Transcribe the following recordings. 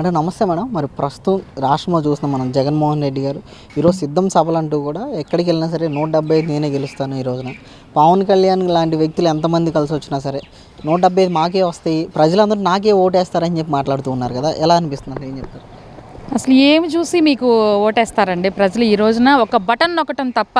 అంటే నమస్తే మేడం. మరి ప్రస్తుతం రాష్ట్రంలో చూస్తున్నాం మనం జగన్మోహన్ రెడ్డి గారు. ఈరోజు సిద్ధం సభలు అంటూ కూడా ఎక్కడికి వెళ్ళినా సరే నూట డెబ్బై ఐదు నేనే గెలుస్తాను ఈ రోజున. పవన్ కళ్యాణ్ లాంటి వ్యక్తులు ఎంతమంది కలిసి వచ్చినా సరే నూట డెబ్బై ఐదు మాకే వస్తాయి. ప్రజలందరూ నాకే ఓటేస్తారని చెప్పి మాట్లాడుతూ ఉన్నారు కదా. ఎలా అనిపిస్తున్నారు ఏం చెప్తారు? అసలు ఏమి చూసి మీకు ఓటేస్తారండి? ప్రజలు ఈ రోజున ఒక బటన్ నొక్కటం తప్ప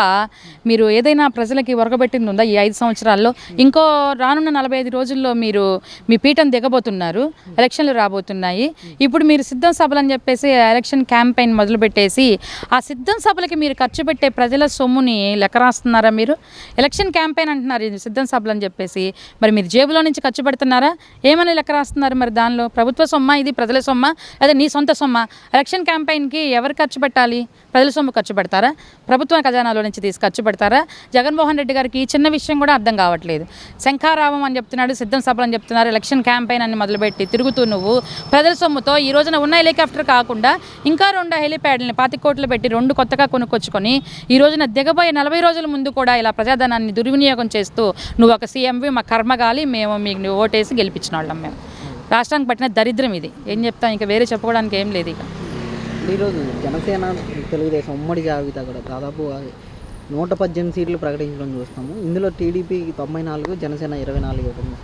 మీరు ఏదైనా ప్రజలకి ఒరగబెట్టింది ఉందా ఈ ఐదు సంవత్సరాల్లో? ఇంకో రానున్న నలభై ఐదు రోజుల్లో మీరు మీ పీఠం దిగబోతున్నారు ఎలక్షన్లు రాబోతున్నాయి. ఇప్పుడు మీరు సిద్ధం సభలు అని చెప్పేసి ఎలక్షన్ క్యాంపెయిన్ మొదలుపెట్టేసి ఆ సిద్ధం సభలకి మీరు ఖర్చు పెట్టే ప్రజల సొమ్ముని లెక్క రాస్తున్నారా మీరు? ఎలక్షన్ క్యాంపెయిన్ అంటున్నారు ఇది సిద్ధం సభలు అని చెప్పేసి. మరి మీరు జేబులో నుంచి ఖర్చు పెడుతున్నారా? ఏమని లెక్క రాస్తున్నారు మరి దానిలో? ప్రభుత్వ సొమ్మ? ఇది ప్రజల సొమ్మ? అదే నీ సొంత సొమ్మ? ఎలక్షన్ క్యాంపెయిన్కి ఎవరు ఖర్చు పెట్టాలి? ప్రజల సొమ్ము ఖర్చు పెడతారా? ప్రభుత్వ ఖజానాలో నుంచి తీసి ఖర్చు పెడతారా? జగన్మోహన్ రెడ్డి గారికి ఈ చిన్న విషయం కూడా అర్థం కావట్లేదు. శంఖారావం అని చెప్తున్నాడు సిద్ధం సభలు అని చెప్తున్నారు ఎలక్షన్ క్యాంపెయిన్ అని మొదలుపెట్టి తిరుగుతూ నువ్వు ప్రజల సొమ్ముతో ఈ రోజున ఉన్న హెలికాప్టర్ కాకుండా ఇంకా రెండు హెలిప్యాడ్లని పాతి కోట్లు పెట్టి రెండు కొత్తగా కొనుక్కొచ్చుకొని ఈ రోజున దిగబోయే నలభై రోజుల ముందు కూడా ఇలా ప్రజాధనాన్ని దుర్వినియోగం చేస్తూ నువ్వు ఒక సీఎంవి మా కర్మగాలి మేము మీకు నువ్వు ఓటేసి గెలిపించిన వాళ్ళం మేము. రాష్ట్రానికి పట్టిన దరిద్రం ఇది. ఏం చెప్తాం? ఇంకా వేరే చెప్పుకోవడానికి ఏం లేదు ఇక. ఈరోజు జనసేన తెలుగుదేశం ఉమ్మడి జాబితా కూడా దాదాపు నూట పద్దెనిమిది సీట్లు ప్రకటించడం చూస్తాము. ఇందులో టీడీపీ తొంభై నాలుగు జనసేన ఇరవై నాలుగు ఇవ్వడం.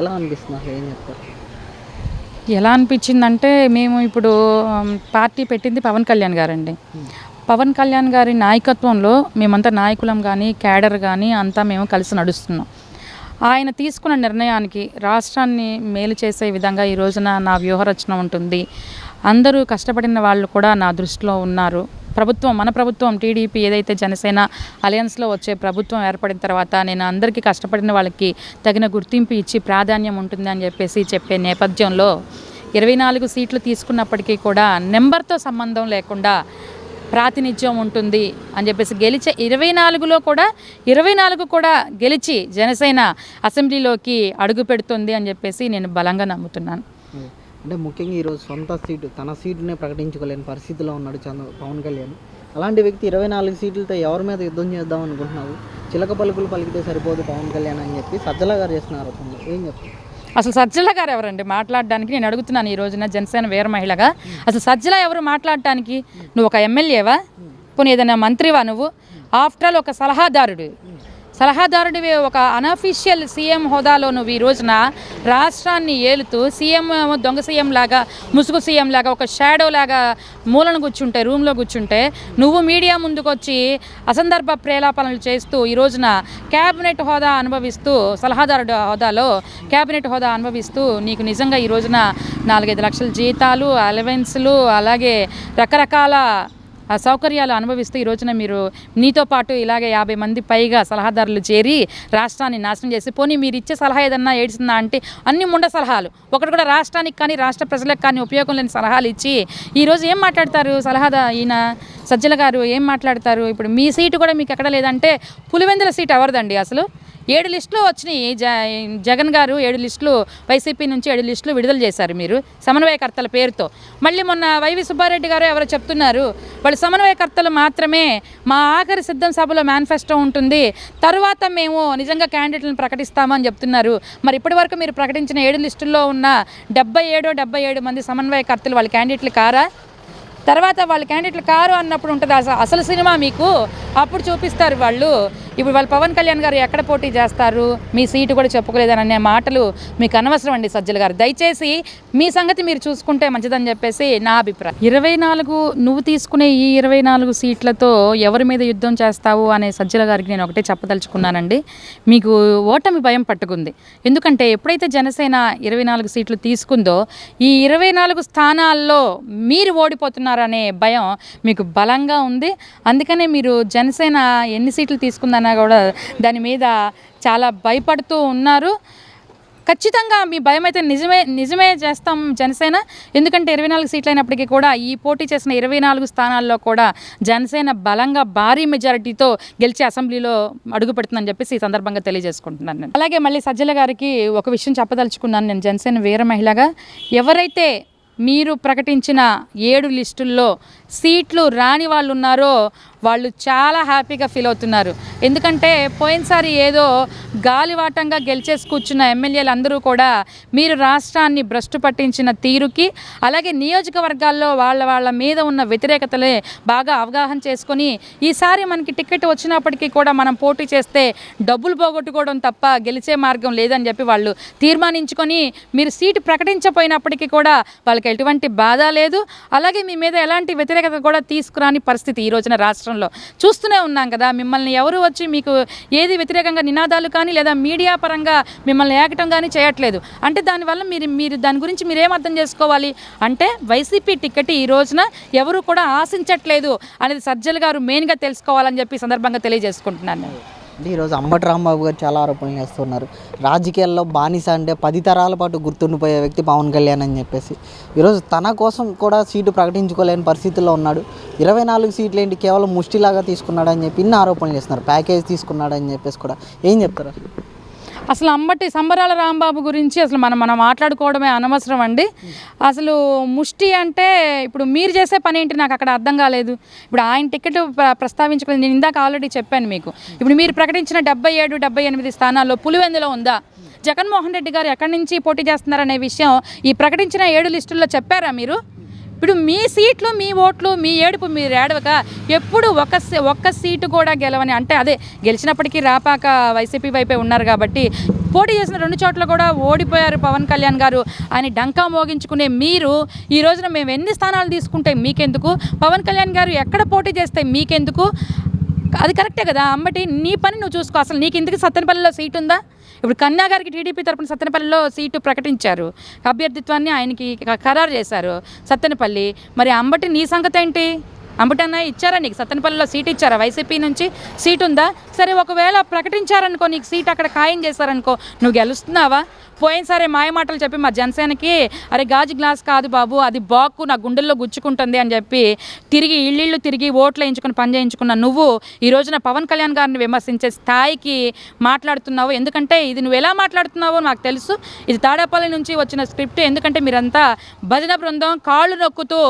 ఎలా అనిపిస్తుంది అసలు ఏం చెప్తారు? ఎలా అనిపించిందంటే మేము ఇప్పుడు పార్టీ పెట్టింది పవన్ కళ్యాణ్ గారండి. పవన్ కళ్యాణ్ గారి నాయకత్వంలో మేమంతా నాయకులం కానీ క్యాడర్ కానీ అంతా మేము కలిసి నడుస్తున్నాం. ఆయన తీసుకున్న నిర్ణయానికి రాష్ట్రాన్ని మేలు చేసే విధంగా ఈ రోజున నా వ్యూహరచన ఉంటుంది. అందరూ కష్టపడిన వాళ్ళు కూడా నా దృష్టిలో ఉన్నారు. ప్రభుత్వం మన ప్రభుత్వం టీడీపీ ఏదైతే జనసేన అలయన్స్లో వచ్చే ప్రభుత్వం ఏర్పడిన తర్వాత నేను అందరికీ కష్టపడిన వాళ్ళకి తగిన గుర్తింపు ఇచ్చి ప్రాధాన్యం ఉంటుంది అని చెప్పేసి చెప్పే నేపథ్యంలో ఇరవై నాలుగు సీట్లు తీసుకున్నప్పటికీ కూడా నెంబర్తో సంబంధం లేకుండా ప్రాతినిధ్యం ఉంటుంది అని చెప్పేసి గెలిచే ఇరవై నాలుగులో కూడా ఇరవై నాలుగు కూడా గెలిచి జనసేన అసెంబ్లీలోకి అడుగు పెడుతుంది అని చెప్పేసి నేను బలంగా నమ్ముతున్నాను. అంటే ముఖ్యంగా ఈరోజు సొంత సీటు తన సీటునే ప్రకటించుకోలేని పరిస్థితిలో ఉన్నాడు చంద్ర పవన్ కళ్యాణ్. అలాంటి వ్యక్తి ఇరవై నాలుగు సీట్లతో ఎవరి మీద యుద్ధం చేద్దాం అనుకుంటున్నావు? చిలక పలుకులు పలికితే సరిపోదు పవన్ కళ్యాణ్ అని చెప్పి సజ్జల గారు చేస్తున్న ఆరోపణలు ఏం చెప్తారు? అసలు సజ్జల గారు ఎవరండి? మాట్లాడడానికి నేను అడుగుతున్నాను ఈ రోజున జనసేన వీర మహిళగా. అసలు సజ్జల ఎవరు మాట్లాడటానికి? నువ్వు ఒక ఎమ్మెల్యేవా? పోనీ ఏదైనా మంత్రివా నువ్వు? ఆఫ్టర్ ఆల్ ఒక సలహాదారుడు. సలహాదారుడివి ఒక అనఫీషియల్ సీఎం హోదాలో నువ్వు ఈ రోజున రాష్ట్రాన్ని ఏలుతూ సీఎం దొంగ సీఎం లాగా ముసుగు సీఎం లాగా ఒక షాడో లాగా మూలన కూర్చుంటే రూమ్లో కూర్చుంటే నువ్వు మీడియా ముందుకొచ్చి అసందర్భ ప్రేలాపనలు చేస్తూ ఈ రోజున క్యాబినెట్ హోదా అనుభవిస్తూ సలహాదారుడు హోదాలో క్యాబినెట్ హోదా అనుభవిస్తూ నీకు నిజంగా ఈ రోజున నాలుగైదు లక్షల జీతాలు అలవెన్స్లు అలాగే రకరకాల సౌకర్యాలు అనుభవిస్తూ ఈ రోజున మీరు నీతో పాటు ఇలాగే యాభై మంది పైగా సలహాదారులు చేరి రాష్ట్రాన్ని నాశనం చేసి పోనీ మీరు ఇచ్చే సలహా ఏదన్నా ఏడిసిందా అంటే అన్ని ముండ సలహాలు. ఒకటి కూడా రాష్ట్రానికి కానీ రాష్ట్ర ప్రజలకు కానీ ఉపయోగం లేని సలహాలు ఇచ్చి ఈరోజు ఏం మాట్లాడతారు సలహాదా ఈయన? సజ్జల గారు ఏం మాట్లాడతారు? ఇప్పుడు మీ సీటు కూడా మీకు ఎక్కడ లేదంటే పులివెందుల సీట్ ఎవరిదండి అసలు? ఏడు లిస్టులు వచ్చినాయి. జ జగన్ గారు ఏడు లిస్టులు వైసీపీ నుంచి ఏడు లిస్టులు విడుదల చేశారు మీరు సమన్వయకర్తల పేరుతో. మళ్ళీ మొన్న వైవి సుబ్బారెడ్డి గారు ఎవరో చెప్తున్నారు వాళ్ళు సమన్వయకర్తలు మాత్రమే మా ఆఖరి సిద్ధం సభలో మేనిఫెస్టో ఉంటుంది తరువాత మేము నిజంగా క్యాండిడేట్లను ప్రకటిస్తామని చెప్తున్నారు. మరి ఇప్పటి వరకు మీరు ప్రకటించిన ఏడు లిస్టుల్లో ఉన్న డెబ్బై ఏడు డెబ్బై ఏడు మంది సమన్వయకర్తలు వాళ్ళ క్యాండిడేట్లు కారా? తర్వాత వాళ్ళ క్యాండిడేట్లు కారు అన్నప్పుడు ఉంటుంది అసలు అసలు సినిమా మీకు? అప్పుడు చూపిస్తారు వాళ్ళు. ఇప్పుడు వాళ్ళు పవన్ కళ్యాణ్ గారు ఎక్కడ పోటీ చేస్తారు? మీ సీటు కూడా చెప్పుకోలేదని అనే మాటలు మీకు అనవసరం అండి సజ్జల గారు. దయచేసి మీ సంగతి మీరు చూసుకుంటే మంచిదని చెప్పేసి నా అభిప్రాయం. ఇరవై నాలుగు నువ్వు తీసుకునే ఈ ఇరవై నాలుగు సీట్లతో ఎవరి మీద యుద్ధం చేస్తావు అనే సజ్జల గారికి నేను ఒకటే చెప్పదలుచుకున్నానండి. మీకు ఓటమి భయం పట్టుకుంది. ఎందుకంటే ఎప్పుడైతే జనసేన ఇరవై నాలుగు సీట్లు తీసుకుందో ఈ ఇరవై నాలుగు స్థానాల్లో మీరు ఓడిపోతున్నారనే భయం మీకు బలంగా ఉంది. అందుకనే మీరు జనసేన ఎన్ని సీట్లు తీసుకుందన్నా కూడా దాని మీద చాలా భయపడుతూ ఉన్నారు. ఖచ్చితంగా మీ భయం అయితే నిజమే నిజమే చేస్తాం జనసేన. ఎందుకంటే ఇరవై నాలుగు సీట్లు అయినప్పటికీ కూడా ఈ పోటీ చేసిన ఇరవై నాలుగు స్థానాల్లో కూడా జనసేన బలంగా భారీ మెజారిటీతో గెలిచి అసెంబ్లీలో అడుగు పెడుతుందని చెప్పేసి ఈ సందర్భంగా తెలియజేసుకుంటున్నాను నేను. అలాగే మళ్ళీ సజ్జల గారికి ఒక విషయం చెప్పదలుచుకున్నాను నేను జనసేన వీర మహిళగా. ఎవరైతే మీరు ప్రకటించిన ఏడు లిస్టుల్లో సీట్లు రాని వాళ్ళు ఉన్నారో వాళ్ళు చాలా హ్యాపీగా ఫీల్ అవుతున్నారు. ఎందుకంటే పోయినసారి ఏదో గాలివాటంగా గెలిచేసి కూర్చున్న ఎమ్మెల్యేలు అందరూ కూడా మీరు రాష్ట్రాన్ని భ్రష్టు పట్టించిన తీరుకి అలాగే నియోజకవర్గాల్లో వాళ్ళ వాళ్ళ మీద ఉన్న వ్యతిరేకతలే బాగా అవగాహన చేసుకొని ఈసారి మనకి టికెట్ వచ్చినప్పటికీ కూడా మనం పోటీ చేస్తే డబ్బులు పోగొట్టుకోవడం తప్ప గెలిచే మార్గం లేదని చెప్పి వాళ్ళు తీర్మానించుకొని మీరు సీటు ప్రకటించపోయినప్పటికీ కూడా వాళ్ళకి ఎటువంటి బాధ లేదు. అలాగే మీ మీద ఎలాంటి వ్యతిరేకత కూడా తీసుకురాని పరిస్థితి ఈ రోజున రాష్ట్రంలో. చూస్తూనే ఉన్నాం కదా మిమ్మల్ని ఎవరు వచ్చి మీకు ఏది వ్యతిరేకంగా నినాదాలు కానీ లేదా మీడియా పరంగా మిమ్మల్ని ఏకటం కానీ చేయట్లేదు. అంటే దానివల్ల మీరు మీరు దాని గురించి మీరేం అర్థం చేసుకోవాలి? అంటే వైసీపీ టికెట్ ఈ రోజున ఎవరు కూడా ఆశించట్లేదు అనేది సజ్జల్ గారు మెయిన్గా తెలుసుకోవాలని చెప్పి సందర్భంగా తెలియజేసుకుంటున్నాను నేను. అంటే ఈరోజు అంబటి రాంబాబు గారు చాలా ఆరోపణలు చేస్తున్నారు. రాజకీయాల్లో బానిస అంటే పది తరాల పాటు గుర్తుండిపోయే వ్యక్తి పవన్ కళ్యాణ్ అని చెప్పేసి. ఈరోజు తన కోసం కూడా సీటు ప్రకటించుకోలేని పరిస్థితుల్లో ఉన్నాడు. ఇరవై నాలుగు సీట్లు ఏంటి కేవలం ముష్టిలాగా తీసుకున్నాడని చెప్పి ఇన్ని ఆరోపణలు చేస్తున్నారు. ప్యాకేజ్ తీసుకున్నాడని చెప్పేసి కూడా. ఏం చెప్తారు అసలు? అంబటి సంబరాల రాంబాబు గురించి అసలు మనం మనం మాట్లాడుకోవడమే అనవసరం అండి అసలు ముష్టి అంటే ఇప్పుడు మీరు చేసే పని ఏంటి నాకు అక్కడ అర్థం కాలేదు. ఇప్పుడు ఆయన టికెట్ ప్రస్తావించుకుని నేను ఇందాక ఆల్రెడీ చెప్పాను మీకు. ఇప్పుడు మీరు ప్రకటించిన డెబ్బై ఏడు డెబ్బై ఎనిమిది స్థానాల్లో పులివెందులో ఉందా? జగన్మోహన్ రెడ్డి గారు ఎక్కడి నుంచి పోటీ చేస్తున్నారనే విషయం ఈ ప్రకటించిన ఏడు లిస్టుల్లో చెప్పారా మీరు? ఇప్పుడు మీ సీట్లు మీ ఓట్లు మీ ఏడుపు మీరు ఏడవక ఎప్పుడు ఒక సీ- ఒక్క సీటు కూడా గెలవని అంటే అదే గెలిచినప్పటికీ రాపాక వైసీపీ వైపే ఉన్నారు కాబట్టి పోటీ చేసిన రెండు చోట్ల కూడా ఓడిపోయారు పవన్ కళ్యాణ్ గారు. అని డంకా మోగించుకునే మీరు ఈ రోజున మేము ఎన్ని స్థానాలు తీసుకుంటే మీకెందుకు? పవన్ కళ్యాణ్ గారు ఎక్కడ పోటీ చేస్తే మీకెందుకు? అది కరెక్టే కదా అమ్మటి నీ పని నువ్వు చూసుకో. అసలు నీకు ఇందుకు సత్తెనపల్లిలో సీట్ ఉందా ఇప్పుడు కన్నా గారికి టీడీపీ తరపున సత్తెనపల్లిలో సీటు ప్రకటించారు. అభ్యర్థిత్వాన్ని ఆయనకి ఖరారు చేశారు సత్తెనపల్లి. మరి అంబటి నీ సంగతి ఏంటి? అంబటి అన్న ఇచ్చారా నీకు? సత్తెనపల్లిలో సీట్ ఇచ్చారా? వైసీపీ నుంచి సీట్ ఉందా? సరే ఒకవేళ ప్రకటించారనుకో నీకు సీట్ అక్కడ ఖాయం చేశారనుకో నువ్వు గెలుస్తున్నావా? పోయినసారి మాయ మాటలు చెప్పి మా జనసేనకి అరే గాజు గ్లాస్ కాదు బాబు అది బాక్కు నా గుండెల్లో గుచ్చుకుంటుంది అని చెప్పి తిరిగి ఇళ్ళిళ్ళు తిరిగి ఓట్లు వేయించుకుని పని చేయించుకున్న నువ్వు ఈ రోజున పవన్ కళ్యాణ్ గారిని విమర్శించే స్థాయికి మాట్లాడుతున్నావు. ఎందుకంటే ఇది నువ్వు ఎలా మాట్లాడుతున్నావో నాకు తెలుసు. ఇది తాడేపల్లి నుంచి వచ్చిన స్క్రిప్ట్. ఎందుకంటే మీరంతా భజన బృందం కాళ్ళు నొక్కుతూ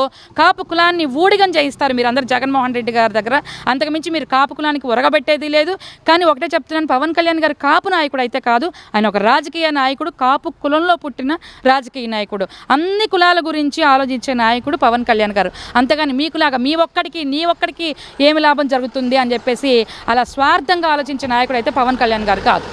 కాపు కులాన్ని ఊడిగం చేయిస్తారు మీరందరూ జగన్మోహన్ రెడ్డి గారి దగ్గర. అంతకుమించి మీరు కాపు కులానికి ఉరగబెట్టేది లేదు. కానీ ఒకటే చెప్తున్నాను పవన్ కళ్యాణ్ గారు కాపు నాయకుడు అయితే కాదు. ఆయన ఒక రాజకీయ నాయకుడు కాపు కులంలో పుట్టిన రాజకీయ నాయకుడు. అన్ని కులాల గురించి ఆలోచించే నాయకుడు పవన్ కళ్యాణ్ గారు. అంతేగాని మీకులాగా మీ ఒక్కడికి నీ ఒక్కడికి ఏమి లాభం జరుగుతుంది అని చెప్పేసి అలా స్వార్థంగా ఆలోచించే నాయకుడు అయితే పవన్ కళ్యాణ్ గారు కాదు.